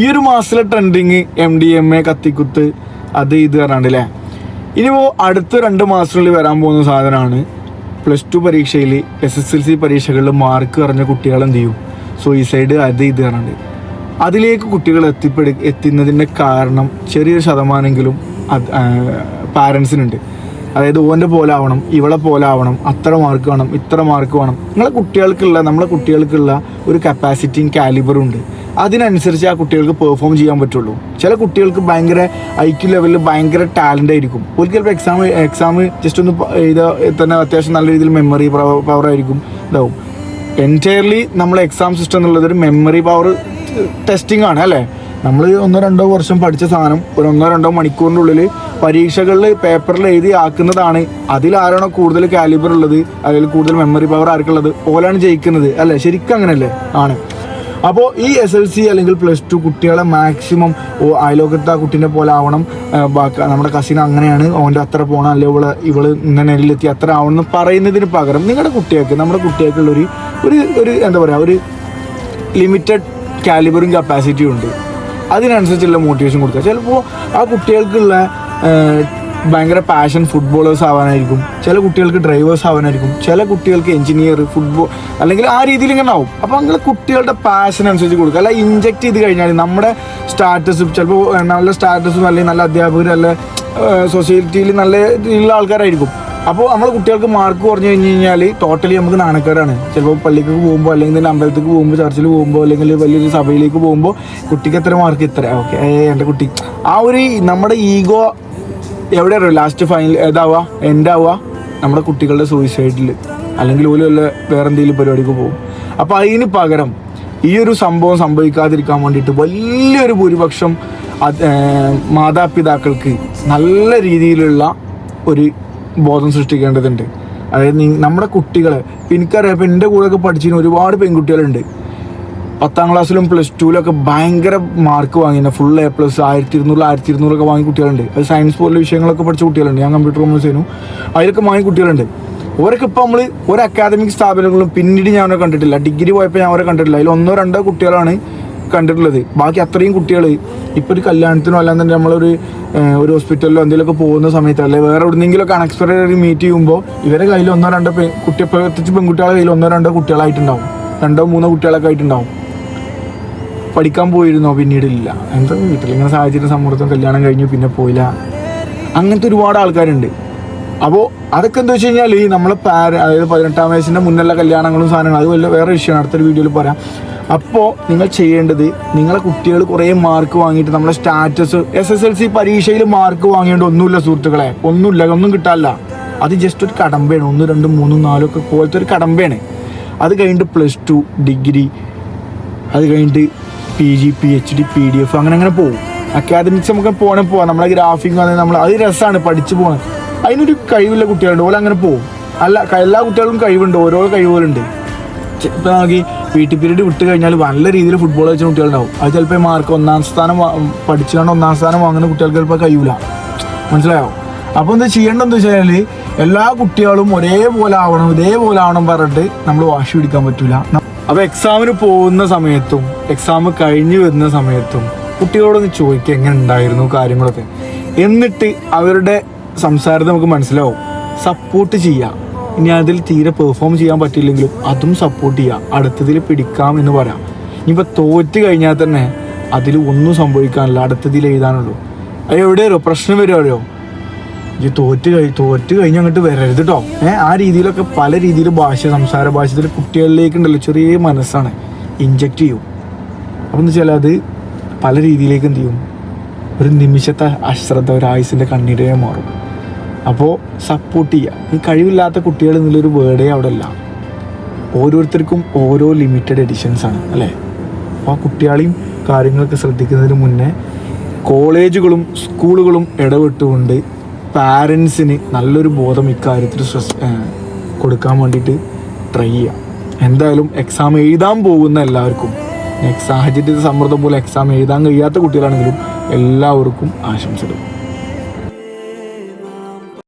ഈ ഒരു മാസത്തിലെ trending M D M A കത്തിക്കുത്ത് അത് ഇത് പറഞ്ഞാണ്ട് അല്ലേ ഇനിയിപ്പോൾ അടുത്ത രണ്ട് മാസത്തിനുള്ളിൽ വരാൻ പോകുന്ന സാധനമാണ് പ്ലസ് ടു പരീക്ഷയിൽ എസ് എസ് എൽ സി പരീക്ഷകളിൽ മാർക്ക് കുറഞ്ഞ കുട്ടികൾ എന്ത് ചെയ്യും? സൂയിസൈഡ് അത് ഇത് പറഞ്ഞാണ്ട്. അതിലേക്ക് കുട്ടികൾ എത്തിപ്പെടു എത്തുന്നതിന്റെ കാരണം ചെറിയൊരു ശതമാനമെങ്കിലും അത് പാരൻസിനുണ്ട് അതായത് ഓന്റെ പോലെ ആവണം ഇവളെ പോലെ ആവണം അത്ര മാർക്ക് വേണം ഇത്ര മാർക്ക് വേണം. നിങ്ങളെ കുട്ടികൾക്കുള്ള നമ്മളെ കുട്ടികൾക്കുള്ള ഒരു കപ്പാസിറ്റിയും കാലിബറും ഉണ്ട്. അതിനനുസരിച്ച് ആ കുട്ടികൾക്ക് പെർഫോം ചെയ്യാൻ പറ്റുള്ളൂ. ചില കുട്ടികൾക്ക് ഭയങ്കര ഐ ക്യു ലെവലിൽ ഭയങ്കര ടാലന്റ് ആയിരിക്കും. ഒരിക്കൽ ചിലപ്പോൾ എക്സാം എക്സാം ജസ്റ്റ് ഒന്ന് ഇത് തന്നെ അത്യാവശ്യം നല്ല രീതിയിൽ മെമ്മറി പവർ ആയിരിക്കും. ഇതാവും. എന്റയർലി നമ്മൾ എക്സാം സിസ്റ്റം എന്നുള്ളത് ഒരു മെമ്മറി പവർ ടെസ്റ്റിംഗ് ആണ് അല്ലേ? നമ്മൾ ഒന്നോ രണ്ടോ വർഷം പഠിച്ച സാധനം ഒരു ഒന്നോ രണ്ടോ മണിക്കൂറിന്റെ ഉള്ളിൽ പരീക്ഷകളിൽ പേപ്പറിൽ എഴുതി ആക്കുന്നതാണ്. അതിലാരാണോ കൂടുതൽ കാലിബർ ഉള്ളത് അല്ലെങ്കിൽ കൂടുതൽ മെമ്മറി പവർ ആർക്കുള്ളത് ഓലാണ് ജയിക്കുന്നത് അല്ലേ? ശരിക്കും അങ്ങനെയല്ലേ? ആണ്. അപ്പോൾ ഈ എസ് എൽ സി അല്ലെങ്കിൽ പ്ലസ് ടു കുട്ടികളെ മാക്സിമം അയലോകത്ത് ആ കുട്ടീനെ പോലെ ആവണം. നമ്മുടെ കസിൻ അങ്ങനെയാണ്. ഓന്റെ അത്ര പോകണം അല്ലെ ഇവൾ ഇവൾ ഇങ്ങനെ നെല്ലിലെത്തി അത്ര ആവണം എന്ന് പറയുന്നതിന് പകരം നിങ്ങളുടെ കുട്ടികൾക്ക് നമ്മുടെ കുട്ടികൾക്കുള്ളൊരു ഒരു ഒരു എന്താ പറയുക ഒരു ലിമിറ്റഡ് കാലിബറും കപ്പാസിറ്റിയും ഉണ്ട്. അതിനനുസരിച്ചുള്ള മോട്ടിവേഷൻ കൊടുക്കുക. ചിലപ്പോൾ ആ കുട്ടികൾക്കുള്ള ഭയങ്കര പാഷൻ ഫുട്ബോളേഴ്സ് ആവാനായിരിക്കും. ചില കുട്ടികൾക്ക് ഡ്രൈവേഴ്സ് ആവാനായിരിക്കും. ചില കുട്ടികൾക്ക് എഞ്ചിനീയർ ഫുട്ബോൾ അല്ലെങ്കിൽ ആ രീതിയിൽ ഇങ്ങനെ ആവും. അപ്പോൾ അങ്ങനെ കുട്ടികളുടെ പാഷൻ അനുസരിച്ച് കൊടുക്കുക. അല്ല ഇഞ്ചെക്ട് ചെയ്ത് കഴിഞ്ഞാൽ നമ്മുടെ സ്റ്റാറ്റസും ചിലപ്പോൾ നല്ല സ്റ്റാറ്റസും അല്ലെങ്കിൽ നല്ല അധ്യാപകർ നല്ല സൊസൈറ്റിയിൽ നല്ല രീതിയിലുള്ള ആൾക്കാരായിരിക്കും. അപ്പോൾ നമ്മൾ കുട്ടികൾക്ക് മാർക്ക് കുറഞ്ഞു കഴിഞ്ഞ് കഴിഞ്ഞാൽ ടോട്ടലി നമുക്ക് നാണക്കേടാണ്. ചിലപ്പോൾ പള്ളിക്ക് പോകുമ്പോൾ അല്ലെങ്കിൽ തന്നെ അമ്പലത്തേക്ക് പോകുമ്പോൾ ചർച്ചിൽ പോകുമ്പോൾ അല്ലെങ്കിൽ വലിയൊരു സഭയിലേക്ക് പോകുമ്പോൾ കുട്ടിക്ക് എത്ര മാർക്ക് ഇത്ര ഓക്കെ എന്റെ കുട്ടി. ആ ഒരു നമ്മുടെ ഈഗോ എവിടെ അറിയോ? Last final ഏതാവുക? എൻഡാവുക നമ്മുടെ കുട്ടികളുടെ സൂയിസൈഡിൽ അല്ലെങ്കിൽ ഓൽ വല്ല വേറെ എന്തെങ്കിലും പരിപാടിക്ക് പോകും. അപ്പോൾ അതിന് പകരം ഈ ഒരു സംഭവം സംഭവിക്കാതിരിക്കാൻ വേണ്ടിയിട്ട് വലിയൊരു ഭൂരിപക്ഷം മാതാപിതാക്കൾക്ക് നല്ല രീതിയിലുള്ള ഒരു ബോധം സൃഷ്ടിക്കേണ്ടതുണ്ട്. അതായത് നമ്മുടെ കുട്ടികളെ എനിക്കറിയാം ഇപ്പം എന്റെ കൂടെയൊക്കെ പഠിച്ചിരുന്ന ഒരുപാട് പെൺകുട്ടികളുണ്ട്. പത്താം ക്ലാസ്സിലും പ്ലസ് ടുവിലൊക്കെ ഭയങ്കര മാർക്ക് വാങ്ങിയ ഫുൾ എ പ്ലസ് ആയിരത്തി ഇരുന്നൂറ് ആയിരത്തി ഇരുന്നൂറൊക്കെ വാങ്ങി കുട്ടികളുണ്ട്. അത് സയൻസ് പോലുള്ള വിഷയങ്ങളൊക്കെ പഠിച്ച കുട്ടികളുണ്ട്. ഞാൻ കമ്പ്യൂട്ടർ കോമേഴ്സ് ചെയ്യുന്നു. അതിലൊക്കെ വാങ്ങി കുട്ടികളുണ്ട്. ഓരൊക്കെ ഇപ്പോൾ നമ്മൾ ഒരു അക്കാദമിക് സ്ഥാപനങ്ങളും പിന്നീട് ഞാൻ അവരെ കണ്ടിട്ടില്ല. ഡിഗ്രി പോയപ്പോൾ ഞാൻ അവരെ കണ്ടിട്ടില്ല. അതിൽ ഒന്നോ രണ്ടോ കുട്ടികളാണ് കണ്ടിട്ടുള്ളത്. ബാക്കി അത്രയും കുട്ടികൾ ഇപ്പോൾ ഒരു കല്യാണത്തിനോ അല്ലാന്നുണ്ടെങ്കിൽ നമ്മളൊരു ഏഹ്, ഒരു ഹോസ്പിറ്റലിലോ എന്തെങ്കിലുമൊക്കെ പോകുന്ന സമയത്ത് അല്ലെങ്കിൽ വേറെ എവിടെന്നെങ്കിലുമൊക്കെ അൺഎക്സ്പെക്ടഡ് മീറ്റ് ചെയ്യുമ്പോൾ ഇവരെ കയ്യിൽ ഒന്നോ രണ്ടോ കുട്ടി പ്രത്യേകിച്ച് പെൺകുട്ടികളുടെ കയ്യിൽ ഒന്നോ രണ്ടോ കുട്ടികളായിട്ടുണ്ടാവും. രണ്ടോ മൂന്നോ കുട്ടികളൊക്കെ ആയിട്ടുണ്ടാവും. പഠിക്കാൻ പോയിരുന്നോ? പിന്നീട് ഇല്ല എന്താ വീട്ടിൽ ഇങ്ങനെ സാഹചര്യം സമ്മർദ്ദം കല്യാണം കഴിഞ്ഞു പിന്നെ പോയില്ല. അങ്ങനത്തെ ഒരുപാട് ആൾക്കാരുണ്ട്. അപ്പോൾ അതൊക്കെ എന്താ വെച്ച് കഴിഞ്ഞാൽ ഈ നമ്മളെ പാര അതായത് പതിനെട്ടാം വയസ്സിന്റെ മുന്നുള്ള കല്യാണങ്ങളും സാധനങ്ങളും അത് വല്ല വേറെ വിഷയമാണ്. അടുത്തൊരു വീഡിയോയിൽ പറയാം. അപ്പോൾ നിങ്ങൾ ചെയ്യേണ്ടത് നിങ്ങളെ കുട്ടികൾ കുറേ മാർക്ക് വാങ്ങിയിട്ട് നമ്മളെ status S S L C പരീക്ഷയിൽ മാർക്ക് വാങ്ങിയിട്ട് ഒന്നുമില്ല സുഹൃത്തുക്കളെ. ഒന്നുമില്ല ഒന്നും കിട്ടാല്ല അത് ജസ്റ്റ് ഒരു കടമ്പയാണ്. ഒന്ന് രണ്ട് മൂന്ന് നാലൊക്കെ പോലത്തെ ഒരു കടമ്പയാണ്. അത് കഴിഞ്ഞിട്ട് പ്ലസ് ടു ഡിഗ്രി അത് കഴിഞ്ഞിട്ട് P G P H D P D F അങ്ങനെ അങ്ങനെ പോകും. അക്കാദമിക്സ് നമുക്ക് പോകണേ പോവാം. നമ്മളെ ഗ്രാഫിക് നമ്മൾ അത് രസമാണ് പഠിച്ചു പോകാൻ അതിനൊരു കഴിവുള്ള കുട്ടികളുണ്ട്. ഓല അങ്ങനെ പോകും. അല്ല എല്ലാ കുട്ടികളും കഴിവുണ്ട്. ഓരോ കഴിവുകളുണ്ട്. ഇപ്പം നമുക്ക് ടി പീരീഡ് വിട്ട് കഴിഞ്ഞാൽ നല്ല രീതിയിൽ ഫുട്ബോൾ കളിച്ച കുട്ടികളുണ്ടാവും. അത് ചിലപ്പോൾ മാർക്ക് ഒന്നാം സ്ഥാനം പഠിച്ചുകൊണ്ട് ഒന്നാം സ്ഥാനം വാങ്ങുന്ന കുട്ടികൾക്ക് ചിലപ്പോൾ കഴിയൂല. മനസ്സിലായോ? അപ്പോൾ എന്താ ചെയ്യേണ്ടതെന്ന് വെച്ചാൽ എല്ലാ കുട്ടികളും ഒരേപോലെ ആവണം ഇതേപോലെ ആവണം പറഞ്ഞിട്ട് നമ്മൾ വാശി പിടിക്കാൻ പറ്റൂല. അപ്പൊ എക്സാമിന് പോകുന്ന സമയത്തും എക്സാം കഴിഞ്ഞു വരുന്ന സമയത്തും കുട്ടികളോടൊന്ന് ചോദിക്കുക എങ്ങനെ ഉണ്ടായിരുന്നു കാര്യങ്ങളൊക്കെ. എന്നിട്ട് അവരുടെ സംസാരത്തിൽ നമുക്ക് മനസ്സിലാവും. സപ്പോർട്ട് ചെയ്യാം. ഇനി അതിൽ തീരെ പെർഫോം ചെയ്യാൻ പറ്റില്ലെങ്കിലും അതും സപ്പോർട്ട് ചെയ്യാം. അടുത്തതിൽ പിടിക്കാം എന്ന് പറയാം. ഇനിയിപ്പോൾ തോറ്റ് കഴിഞ്ഞാൽ തന്നെ അതിൽ ഒന്നും സംഭവിക്കാനില്ല. അടുത്തതിൽ എഴുതാനുള്ളൂ. അത് എവിടെ അറിയോ? പ്രശ്നം വരുമോ ഈ തോറ്റ് കഴി തോറ്റ് കഴിഞ്ഞ് അങ്ങോട്ട് വരരുത് കേട്ടോ ഏഹ് ആ രീതിയിലൊക്കെ പല രീതിയിൽ ഭാഷ സംസാര ഭാഷത്തിൽ കുട്ടികളിലേക്ക് ഉണ്ടല്ലോ ചെറിയ മനസ്സാണ്. ഇഞ്ചക്ട് ചെയ്യും. അപ്പം എന്ന് വെച്ചാൽ അത് പല രീതിയിലേക്ക് എന്ത് ചെയ്യും? ഒരു നിമിഷത്തെ അശ്രദ്ധ ഒരു ആയുസിന്റെ കണ്ണീരേ മാറും. അപ്പോൾ സപ്പോർട്ട് ചെയ്യുക ഈ കഴിവില്ലാത്ത കുട്ടികൾ എന്നുള്ളൊരു വേർഡേ അവിടെ ഇല്ല ഓരോരുത്തർക്കും ഓരോ ലിമിറ്റഡ് എഡിഷൻസ് ആണ് അല്ലേ? അപ്പോൾ ആ കുട്ടികളെയും കാര്യങ്ങളൊക്കെ ശ്രദ്ധിക്കുന്നതിന് മുന്നേ കോളേജുകളും സ്കൂളുകളും ഇടപെട്ടുകൊണ്ട് പാരൻസിന് നല്ലൊരു ബോധം ഇക്കാര്യത്തിൽ സ്ട്രെസ് കൊടുക്കാൻ വേണ്ടിയിട്ട് ട്രൈ ചെയ്യാം. എന്തായാലും എക്സാം എഴുതാൻ പോകുന്ന എല്ലാവർക്കും സാഹചര്യത്തിൽ സമ്മർദ്ദം പോലെ എക്സാം എഴുതാൻ കഴിയാത്ത കുട്ടികളാണെങ്കിലും എല്ലാവർക്കും ആശംസകൾ.